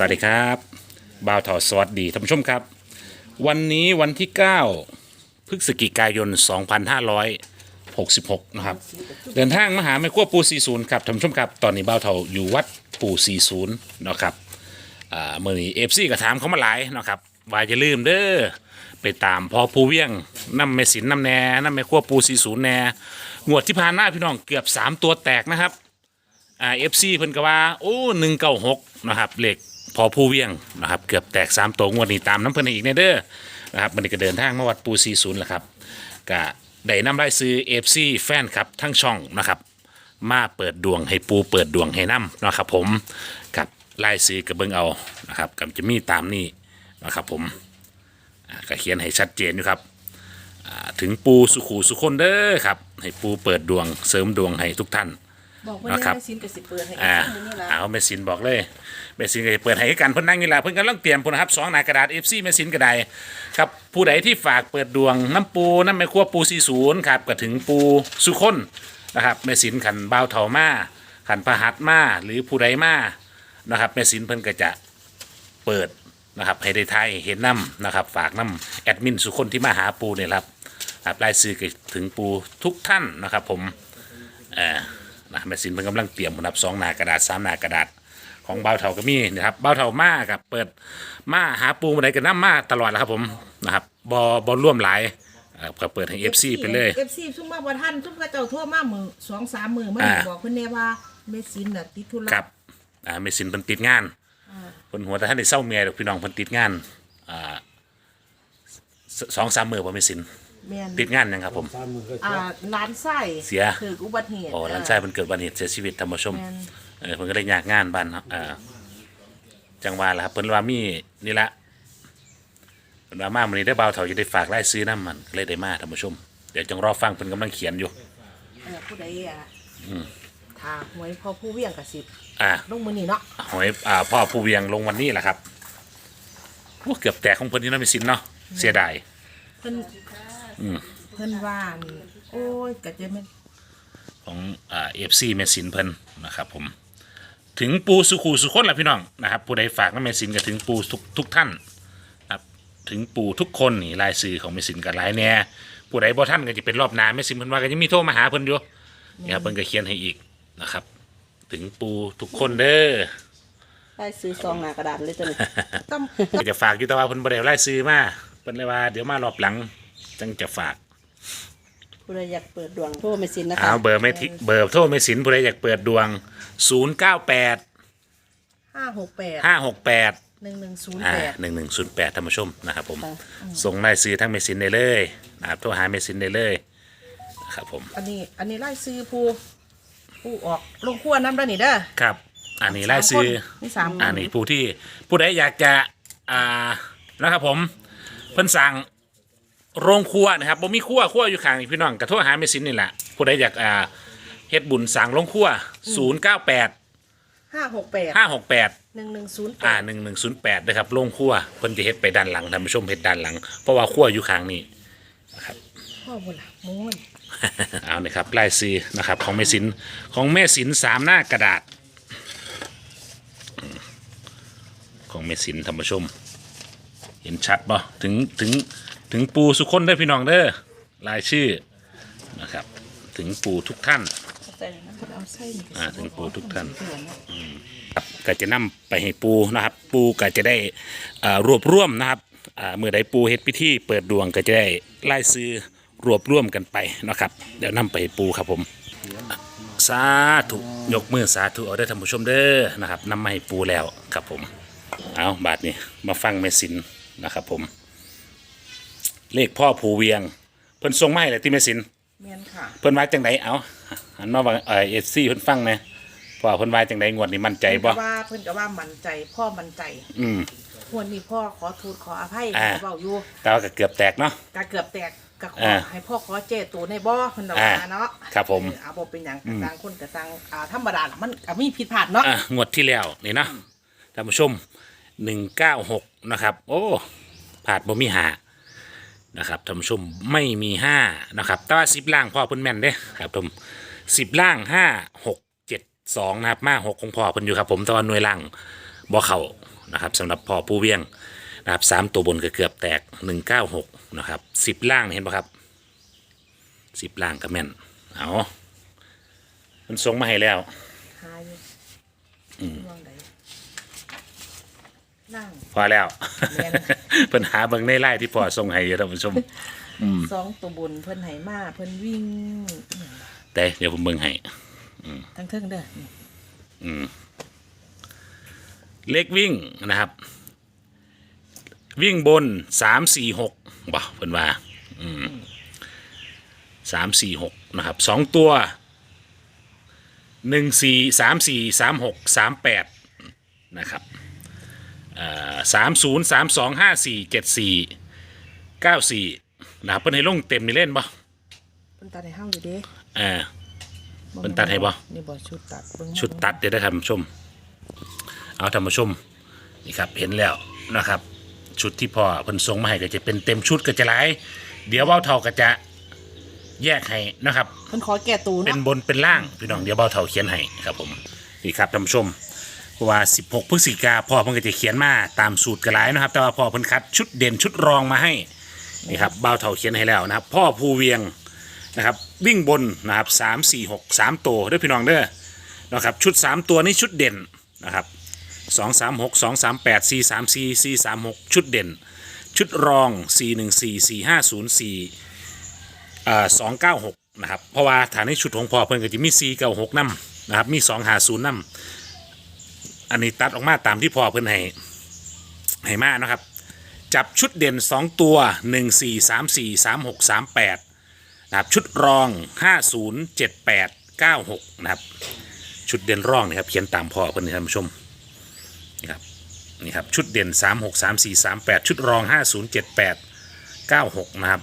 สวัสดีครับบ่าวถอสวัสดีท่านผู้ชมครับ วันนี้วันที่ 9พฤศจิกายน 2566 นะครับ เดินทางมาหาแม่ครัวปู 40 ครับท่านผู้ชมครับ ตอนนี้บ่าวเถาอยู่วัดปู 40 นะครับอ่าเมื่อนี้เอฟซีก็ถามเขามาหลายนะครับว่าจะลืมเด้อไปตามพอปูเวียงน้ำเมสินน้ำแน่น้ำแม่ครัวปู 40 แน่งวดที่ผ่านมาพี่น้องเกือบ 3 ตัวแตกนะครับอ่าเอฟซีเพิ่นก็ว่า โอ้หนึ่งเก้าหกนะครับเหลข พอผู้เวียงนะครับเกือบแตกสามตัวงวดนี้ตามน้ำเพิ่นอีกในเด้อนะครับมันก็เดินทางมาวัดปูซีศูนย์แหละครับก็ได้นำรายซื้อเอฟซีแฟนครับทั้งช่องนะครับมาเปิดดวงให้ปูเปิดดวงให้น้ำนะครับผมกับรายซื้อกับเบิ่งเอานะครับกับจะมีตามนี้นะครับผมก็เขียนให้ชัดเจนอยู่ครับถึงปูสุขูสุคนเด้อครับให้ปูเปิดดวงเสริมดวงให้ทุกท่าน บอกว่านะครับแม่ซินกับสิเปิดให้อ่าข้างบนนี่ละเอาเมสินบอกเลยเมสินก็จะเปิดให้กันเพิ่นนั่งนี่แหละเพิ่นกำลังเตรียมพุ่นนะครับสองหน้ากระดาษ FC เมสินก็ได้ครับผู้ใดที่ฝากเปิดดวงน้ำปูน้ำแม่ครัวปู40ครับก็ถึงปูสุคนนะครับเมสินขันบ่าวเถามาขันพหัสมาหรือผู้ใดมานะครับเมสินเพิ่นก็จะเปิดนะครับให้ได้ทายเห็นน้ำนะครับฝากน้ำแอดมินสุคนที่มาหาปูเนี่ยครับครับรายซื้อก็ถึงปูทุกท่านนะครับผมเอ่อ นะแม่สินเพิ่นกำลังเตรียมนับสองหนากระดาษสามหนากระดาษของเบาเถาก็มีนะครับเบาเถามากับเปิดมาหาปูมาได้กันน้ำมาตลอดแล้วครับผมนะครับบอบอร่วมหลายอ่าก็เปิดให้เอฟซีไปเลย เอฟซีซุ่มมาบ่ทันซุ่มกระเจ้าโทั่วมามือสองสามมือเมื่ออ่า บอกเพิ่นแน่ว่าแม่ซินน่ะติดธุระครับอ่าแม่สินเพิ่นติดงานเพิ่นหัวแต่ท่านได้เศร้าเมียดอกพี่น้องเพิ่นติดงานอ่าสสองสามมือบ่แม่สิน แม่นติดงานหยังครับผมอ่าร้านไส้เสียถืออุบัติเหตุโอ้หลานชายเพิ่นเกิดอุบัติเหตุเสียชีวิตธรรมชม แม่นเออเพิ่นก็ได้ยากงานบ้านเนาะอ่าจังหวะละครับเพิ่นว่ามีนี่ละเพิ่นว่ามามื้อนี้ได้เบาเท่าจะได้ฝากรายซื้อน้ำมันก็เลยได้มาท่านผู้ชม เดี๋ยวจังรอฟังเพิ่นกำลังเขียนอยู่ เออผู้ใดอะถ้าหวยพอผู้เวียงกับสิบอ่าลงมือนี่เนาะหอยอ่าพ่อผู้เวียงลงวันนี้แหละครับโอ้เกือบแตกของเพิ่นนี่เนาะมีสินเนาะเสียดายเพิ่น เพิ่นว่านี่โอ้ยก็จะแม่นของอ่า FC แม่สินเพิ่นนะครับผม ถึงปูสุขูสุคนล่ะพี่น้องนะครับผู้ใดฝากน้ำแม่สินก็ถึงปูทุกทุกท่านครับถึงปูทุกคนนี่รายชื่อของแม่สินก็หลายแน่ผู้ใดบ่ท่านก็จะเป็นรอบหน้าแม่สินเพิ่นว่าก็ยังมีโทรมาหาเพิ่นอยู่นี่ครับเพิ่นก็เขียนให้อีกนะครับ ถึงปูทุกคนเด้อ ได้ซื้อซองหนากระดาษเลยตัวนี้ต้อง ก็จะฝากอยู่แต่ว่าเพิ่นบ่ได้รายชื่อมาเพิ่นเลยว่าเดี๋ยวมารอบหลัง จังจะฝากผู้ใดอยากเปิดดวงโทรไม่สินนะคะเอาเบอร์ไม่ทิเบอร์โทรแม่สินผู้ใดอยากเปิดดวง 098 ห้าหกแปด568หนึ่งหนึ่งศูนย์อ่าแปดหนึ่งหนึ่งศูนย์แปดท่านผู้ชมนะครับผมค่ะส่งได้ซื้อทั้งเมสินได้เลยนะครับโทรหาเมสินได้เลยนะครับผม อันนี้ อันนี้ไล่ซื้อผู้ผู้ออกลงขั้วน้ำได้นี่เด้อครับ อันนี้ไล่ซื้อ นี่สามอันนี้ผู้ที่ผู้ใดอยากจะ อ่านะครับผม เพิ่นสั่ง โรงครัวนะครับบ่มีครัวครัวอยู่ข้างนี่พี่น้องกระโทรหาเมสินนี่แหละผู้ใดอยากอ่าเฮ็ดบุญสั่งโรงครัว0 9 8ห้าหกแปด5 6 8หนึ่งหนึ่งศูนย์แปอ่าดหนึ่งหนึ่งศูนย์แปดนะครับโรงครัวเพิ่นจะเฮ็ดไปด้านหลังท่านผู้ชมเฮ็ดด้านหลัง เพราะว่าครัวอยู่ข้างนี้ พ่อบุญละม้วนเอาเลยครับลายซีนะครับของแม่สินของแม่สินสามหน้ากระดาษ ของแม่สินท่านผู้ชม เห็นชัดป่ะถึงถึง ถึงปูสุคนได้พี่น้องเด้อลายชื่อนะครับ ถึงปูทุกท่านอ่าถึงปูทุกท่านครับก็จะนำไปให้ปูนะครับ ปูก็จะได้อ่ารวบรวมนะครับอ่าเมื่อใดปูเฮ็ดพิธีเปิดดวงก็จะได้ไล่ซื้อรวบรวมกันไปนะครับ เดี๋ยวนำไปให้ปูครับผม สาธุยกมือสาธุเอาได้อท่านผู้ชมเด้อนะครับนำมาให้ปูแล้วครับผม เอาบาทนี้มาฟังเมสินนะครับผม เลขพ่อผูเวียง เพิ่นทรงไมาให้เลยที่เมสินเมียนค่ะ เพิ่นว่าจังไดเอาหันมาว่าเออฟซีเพิ่นฟังแหน่พ่อเพิ่นว่าจังไดงวดนี้มั่นใจบ่เพิ่นก็ว่าเพิ่นก็ว่ามั่นใจพ่อมั่นใจอืมวันนี้พ่อขอโทษขออภัยอ่าเบาอยู่แต่ว่าก็เกือบแตกเนาะ กะเกือบแตกกะขออ่าให้พ่อขอเจตัวในบ่เพิ่นดอกอ่าเนาะครับผม เออเอาบ่เป็นหยังกะต่างคนกะต่างอ่าธรรมดาล่ะมันก็มีผิดพลาดเนาะ อะงวดที่แล้วนี่เนาะท่านผู้ชมหนึ่งเก้าหกนะครับ โอ้ผาดบ่มีหา นะครับท่านผู้ชมไม่มีห้านะครับแต่ว่าสิบล่างพ่อเพิ่นแม่นเด้ครับผมสิบล่างห้าหกเจ็ดสองนะครับมาหกของพ่อเพิ่นอยู่ครับผมแตอนหน่วยล่างบ่เข่านะครับสำหรับพ่อผู้เวียงนะครับสามตัวบนก็เกือบแตกหนึ่งเก้าหกนะครับสิบล่างเห็นปะครับสิบล่างก็แม่นเอามันส่งมาให้แล้วหาอยู่ว่างใด นั่ง พอแล้วแม่น ปัญหาเบิ่งในไล่ที่พ่อส่งให้อยู่ท่านผู้ชมสองตัวบนเพิ่นไหมาเพิ่นวิ่งแต่เดี๋ยวผมเบิ่งให้ทั้งเทิงเด้อนี่เลขวิ่งนะครับ วิ่งบนสามสี่หกบ่เพิ่นว่าสามสี่หกนะครับสองตัวหนึ่งสี่สามสี่สามหกสามแปดนะครับ สามศูนย์สามสองห้าสี่เจ็ดสี่เก้าสี่นะครับเพิ่นให้ลงเต็มนี่เล่นบ่เพิ่นตัดให้เฮาอยู่เด้เออ เพิ่นตัดให้บ่ นี่บ่ชุดตัดเบิ่งชุดตัดเดี๋ยวได้ท่านผู้ชม เอาท่านผู้ชมนี่ครับเห็นแล้วนะครับ ชุดที่พ่อเพิ่นส่งมาให้ก็จะเป็นเต็มชุดก็จะหลาย เดี๋ยวเบ้าเท่าก็จะแยกให้นะครับ เพิ่นขอแก้ตูเป็นเนาะบนเป็นล่างพี่น้องเดี๋ยวเบ้าเท่าเขียนให้ครับผมนี่ครับท่านผู้ชม เพราะว่า 16 พฤศจิกาพ่อเพิ่นก็จะเขียนมาตามสูตรก็หลายนะครับ แต่ว่าพ่อเพิ่นคัดชุดเด่นชุดรองมาให้นี่ครับเบ้าเท่าเขียนให้แล้วนะครับ พ่อภูเวียงนะครับวิ่งบนนะครับสามสี่หกสามตัวเด้อพี่น้องเด้อนะครับชุดสามตัวนี้ชุดเด่นนะครับสองสามหกสองสามแปดสี่สามสี่สี่สามหกชุดเด่น ชุดรองสี่หนึ่งสี่สี่ห้าศูนย์สี่อ่าสองเก้าหกนะครับเพราะว่าฐานในชุดของพ่อเพิ่นก็จะมีสี่เก้าหกนำนะครับมีสองหาศูนย์นำ อันนี้ตัดออกมาตามที่พ่อเพิ่นให้ให้มานะครับ จับชุดเด่น 2 ตัว 1 4 3 4 3 6 3 8นะครับชุดรอง 50 78 96นะครับชุดเด่นรองนะครับเขียนตามพ่อเพื่อนท่านผู้ชมนี่ครับนี่ครับชุดเด่น 3 6 3 4 3 8 ชุดรอง 50 78 96นะครับ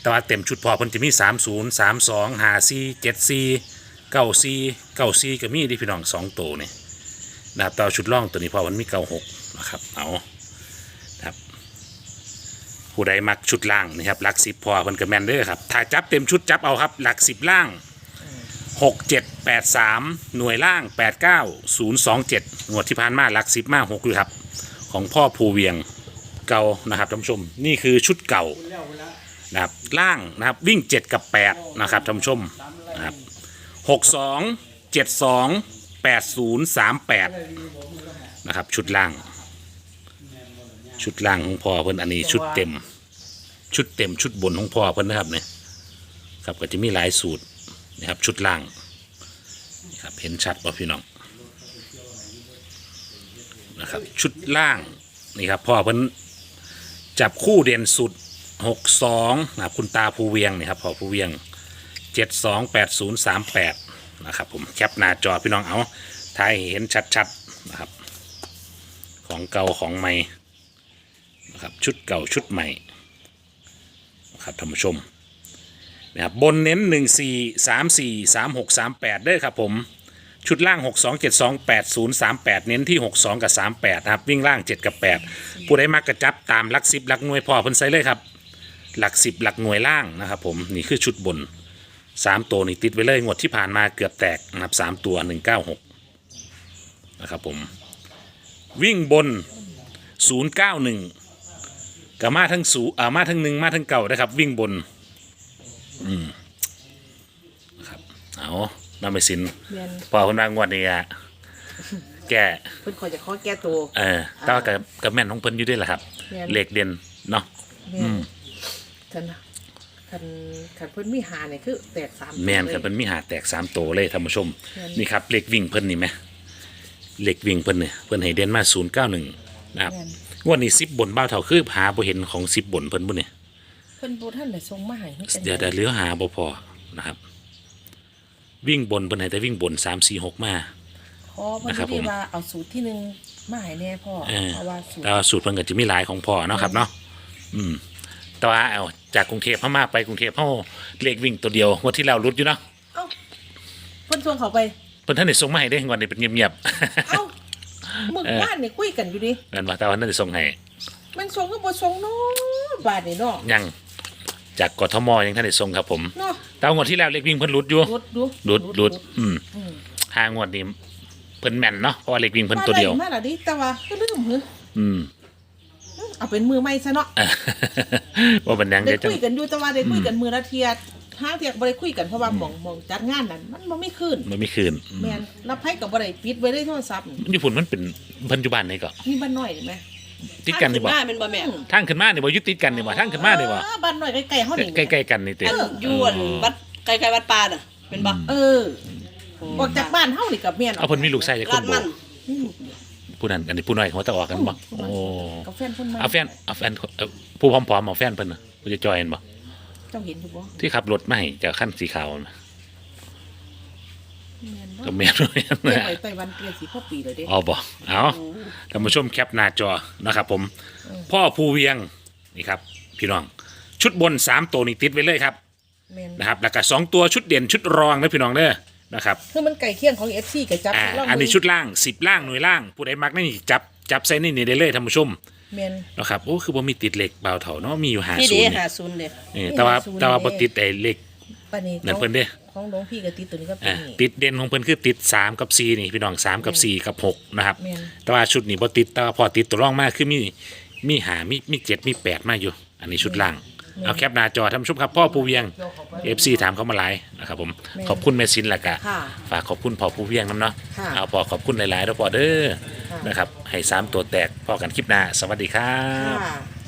แต่ว่าเต็มชุดพ่อเพิ่นจะมี 30 32 54 74 94 94ก็มีที่พี่น้องสองตัวนี่ นะครับต่ว่าชุดร่องตัวนี้พ่อมันมี96นะครับเอาครับผู้ใดมักชุดล่างนะครับหลักสิบพอเพิ่นก็แม่นเด้อครับถ้าจับเต็มชุดจับเอาครับหลักสิบล่างหกเจ็ดแปดสามหน่วยล่างแปดเก้าศูนย์สองเจ็ดงวดที่ผ่านมาหลักสิบมาหกเลยครับ ของพ่อภูเวียงเก่านะครับท่านผู้ชม นี่คือชุดเก่านะครับล่างนะครับวิ่งเจ็ดกับแปดนะครับท่านผู้ชมนะครับหกสองเจ็ดสอง 8038 นะครับ ชุดล่าง ชุดล่างของพ่อเพิ่นอันนี้ชุดเต็ม ชุดเต็มชุดบนของพ่อเพิ่นนะครับเนี่ยครับก็จะมีหลายสูตรนะครับ ชุดล่างนะครับเห็นชัดป่ะพี่น้องนะครับ ชุดล่างนี่ครับพ่อเพิ่นจับคู่เด่นสุด 62นะครับคุณตาภูเวียงนี่ครับพ่อภูเวียง 728038 นะครับผมแคปหน้าจอพี่น้องเอาถ่ายเห็นชัดๆนะครับ ของเก่าของใหม่นะครับชุดเก่าชุดใหม่นะครับท่านผู้ชมนะครับบนเน้น 1 4 3 4 3 6 3 8ด้วยครับผมชุดล่าง 6 2 7 2 8 0 3 8 เน้นที่ 6 2 กับ 3 8นะครับ วิ่งล่าง 7 กับ 8 ผู้ใดมักกระจับตามหลักสิบหลักหน่วยพอเพิ่นใส่เลยครับ หลักสิบหลักหน่วยล่างนะครับผมนี่คือชุดบน 3ตัวนี่ติดไว้เลยงวดที่ผ่านมาเกือบแตกนะครับ3ตัว196นะครับผมวิ่งบน091กับมาทั้งสูอ่ามาทั้งหนึ่งมาทั้งเก่านะครับ วิ่งบนอืมนะครับเอานำไปสินแม่นพอคนบางวันนี้อะแกเพิ่นขอจะขอแก้ตัว เออแต่ว่ากับกับแม่นของเพิ่นอยู่ด้วยแหละครับแม่นเหล็กเด่นเนาะแม่นคัน คันคันเพิ่นมีหาเนี่ยคือแตกสามแม่นเลยครับมันมีหาแตกสามโตวเลยท่านผู้ชมแม่นนี่ครับเหล็กวิ่งเพิ่นนี่ไหมเหล็กวิ่งเพิ่นเนี่ยเพิ่นให้เด่นมาศูนย์เก้าหนึ่งนะครับแม่นงวันนี้สิบบนเบ้าเท่าคือหาบ่เห็นของสิบบนเพิ่นบุเนี่ยเพิ่นบ่ทันได้ส่งมาให้เฮ็จั่งใเดี๋ยวเดี๋ยวเหลือหาบ่พอนะครับ วิ่งบนเพิ่นให้แต่วิ่งบนสามสี่หกมา ขอเพิ่นนะครับที่ผมว่าเอาสูตรที่หนึ่งมาให้แน่พ่อเออเพราะว่าสูตรแต่ว่าสูตรเพิ่นก็จะมีหลายของพ่อเนาะครับเนาะอืมแต่ว่าเอา จากกรุงเทพเข้ามาไปกรุงเทพเฮาเลขวิ่งตัวเดียวงวันที่เรารุดอยู่เนาะเอ้าเพิ่นส่งเขาไป เพิ่นท่านได้ส่งมาให้ได้งวันนี้เป็นเงียบเอ้าเมื่อวานนี่คุยกันอยู่ดิๆนั่นว่าแต่ว่าท่านได้ส่งให้มันส่งก็บ่ส่งเนาะบาดนี่เนาะยังจากกทมยังท่านได้ส่งครับผมเนาะแต่ว่างวดที่แล้วเลขวิ่งเพิ่นรุดอยู่รุดดูรุดรุดอืมอืมห้างวดนี้เพิ่นแม่นเนาะเพราะว่าเลขวิ่งเพิ่นตัวเดียว มาละดิแต่ว่าก็ลืมเหรออืม เอาเป็นมือไม่ซะเนาะว่าเป็นหยังได้เดี๋ยวจังคุยกันอยู่แต่ว่าได้คุยกันมือละเทียห้าเทียก็บ่ได้คุยกันเพราะว่าหมองหมองจัดงานนั้นมันบ่ไม่คืนมันไม่คืนอืมแม่นรับไผก็บ่ได้ปิดไว้ในโทรศัพท์ญี่ปุ่นมันเป็นปัจจุบันนี่ก็มีบ้านน้อยนี่แหมติดกันนี่บ่บ้านเป็นบ่แม่ ทางขึ้นมานี่บ่อยุติดกันนี่บ่ทางขึ้นมานี่บ่เออบ้านน้อยใกล้ๆเฮานี่แหมใกล้ๆกันนี่เต็อันอยวนวัดไกลๆวัดป่าน่ะ เป็นบ่เออออกจากบ้านเฮานี่กับแม่นเอาเพิ่นมีลูกชายจักคลานดบ่มัน ผู้นั้นอันนี้ผู้น้อยเขาตะออกกันบ่โอ้กับแฟนเพิ่นมาเอาแฟนเอาแฟนเอ่อผู้พร้อมๆเอาแฟนเพิ่นน่ะผู้จะจอยเห็นบ่เจ้าเห็นอยู่บ่ที่ขับรถมาให้จากคันสีขาวน่ะแม่นบ่ก็แม่นด้วยเรียกไปไต้หวันเปลี่ยนสีพ่อปีเลยเด้เอาบ่เอาท่านผู้ชมแคปหน้าจอนะครับผมพ่อภูเวียงนี่ครับ พี่น้อง ชุดบนสามตัวนี่ติดไว้เลยครับแม่นนะครับ แล้วก็สองตัวชุดเด่นชุดรองนะพี่น้องเด้อ นะครับคือมันไก่เคียงของ FC กับจับอ่าลงอันนี้ชุดล่างสิบล่างหน่วยล่างผู้ใดมักนี่จับจับใส่นี่นี่ได้เลยท่านผู้ชมแม่นนะครับโอ้คือบ่มีติดเหล็กเบาเถาเนาะมีอยู่หาพี่ศูเด้นย์หาศูนย์เด้นี่แต่ว่ามี50แต่ว่าบ่ติดไอ้เหล็ก ปานนี้นั่นเพิ่นเด้ ของหลวงพี่กับติดตัวนี้ก็เป็อ่านนี่ ติดเด่นของเพิ่นคือติด 3 กับ 4 นี่พี่น้อง 3 กับ 4 กับ 6 นะครับ แม่น แต่ว่าชุดนี้บ่ติดแต่ว่าพอติดตัวรองมากคือมีมีหามีมีเจ็ดมีแปดมาอยู่ อันนี้ชุดล่าง เอาแคปหน้าจอท่านผู้ชมครับพ่อภูเวียง FC ถามเขามาหลายนะครับผมขอบคุณแม่ซินละกะค่ะ ฝากขอบคุณพ่อภูเวียงน้ำเนาะค่ะ เอาพอขอบคุณหลายๆแล้วพอเด้อค่ะนะครับให้สามตัวแตกพอกันคลิปหน้าสวัสดีครับ ค่ะ